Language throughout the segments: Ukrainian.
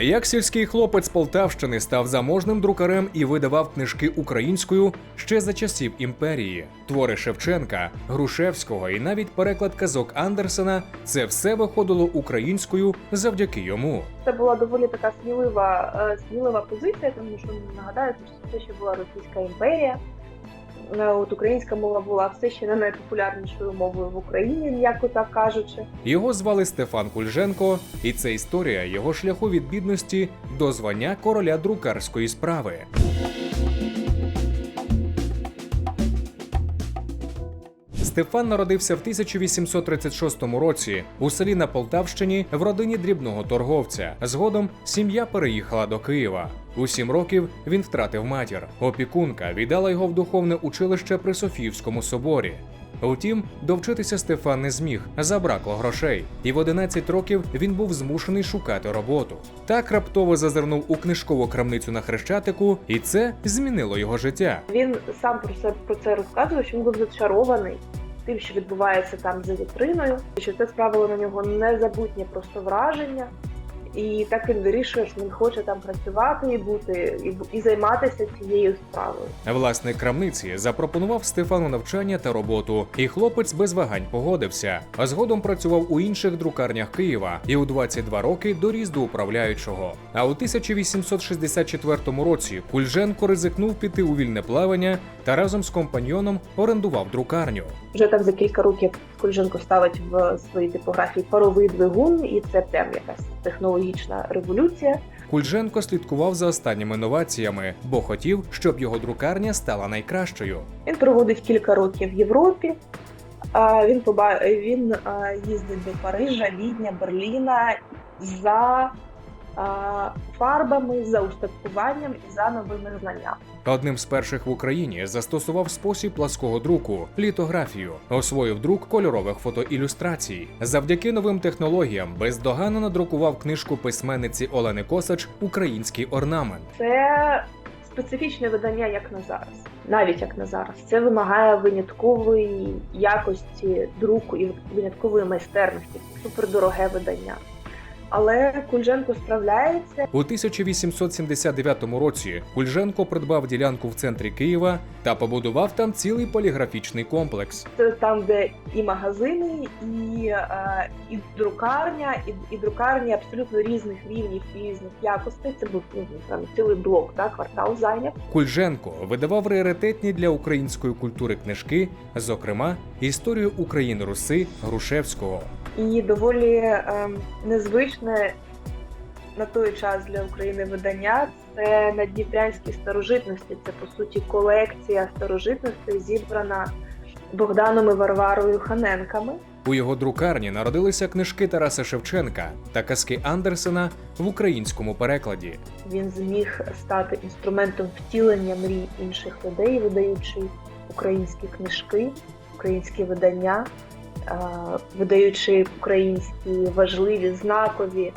Як сільський хлопець Полтавщини став заможним друкарем і видавав книжки українською ще за часів імперії. Твори Шевченка, Грушевського і навіть переклад казок Андерсена це все виходило українською завдяки йому. Це була доволі така смілива, е, смілива позиція, тому що нагадаю, що це ще була Російська імперія. От українська мова була все ще не найпопулярнішою мовою в Україні, м'яко так кажучи. Його звали Стефан Кульженко, і це історія його шляху від бідності до звання короля друкарської справи. Стефан народився в 1836 році у селі на Полтавщині в родині дрібного торговця. Згодом сім'я переїхала до Києва. У сім років він втратив матір. Опікунка віддала його в духовне училище при Софіївському соборі. Утім, довчитися Стефан не зміг, забракло грошей, і в 11 років він був змушений шукати роботу. Так раптово зазирнув у книжкову крамницю на Хрещатику, і це змінило його життя. Він сам про це про це розказував, що він був зачарований тим, що відбувається там за вітриною, що це справило на нього незабутнє просто враження. І так він вирішує, що він хоче там працювати і бути, і, і займатися цією справою. Власник крамниці запропонував Стефану навчання та роботу, і хлопець без вагань погодився. А згодом працював у інших друкарнях Києва і у 22 роки доріс до управляючого. А у 1864 році Кульженко ризикнув піти у вільне плавання та разом з компаньйоном орендував друкарню. Вже там за кілька років Кульженко ставить в своїй типографії паровий двигун, і це прям якась технологічна революція. Кульженко слідкував за останніми новаціями, бо хотів, щоб його друкарня стала найкращою. Він проводить кілька років в Європі. А, Він побав. він їздить до Парижа, Відня, Берліна за фарбами, за устаткуванням і за новими знаннями. Одним з перших в Україні застосував спосіб плаского друку літографію, освоїв друк кольорових фотоілюстрацій. Завдяки новим технологіям бездоганно надрукував книжку письменниці Олени Косач Український орнамент. Це специфічне видання, як на зараз, навіть як на зараз. Це вимагає виняткової якості друку і виняткової майстерності. Супердороге видання. Але Кульженко справляється У 1879 році Кульженко придбав ділянку в центрі Києва та побудував там цілий поліграфічний комплекс. Це там, де і магазини, і, е, і друкарня, і, і друкарні абсолютно різних рівнів і різних якостей. Це був ну, там цілий блок, так, квартал зайняв. Кульженко видавав раритетні для української культури книжки, зокрема історію України Руси Грушевського. І доволі е, незвичне на той час для України видання це надніпрянські старожитності. Це по суті колекція старожитностей, зібрана Богданом і Варварою Ханенками. У його друкарні народилися книжки Тараса Шевченка та казки Андерсена в українському перекладі. Він зміг стати інструментом втілення мрій інших людей, видаючи українські книжки, українські видання, видаючи українські важливі знакові е,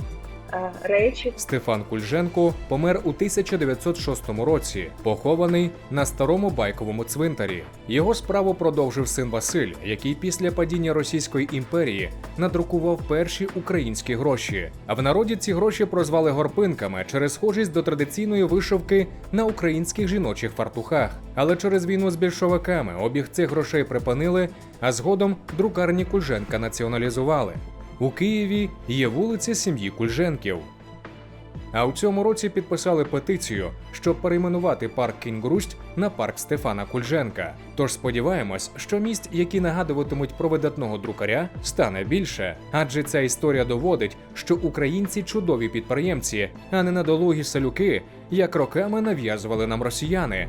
речі. Стефан Кульженко помер у 1906 році, похований на старому байковому цвинтарі. Його справу продовжив син Василь, який після падіння Російської імперії надрукував перші українські гроші. А в народі ці гроші прозвали горпинками через схожість до традиційної вишивки на українських жіночих фартухах. Але через війну з більшовиками обіг цих грошей припинили, а згодом друкарні Кульженка націоналізували. У Києві є вулиця сім'ї Кульженків. А у цьому році підписали петицію, щоб перейменувати парк Кінь-Грусть на парк Стефана Кульженка. Тож сподіваємось, що місць, які нагадуватимуть про видатного друкаря, стане більше. Адже ця історія доводить, що українці чудові підприємці, а не надолугі салюки, як роками нав'язували нам росіяни.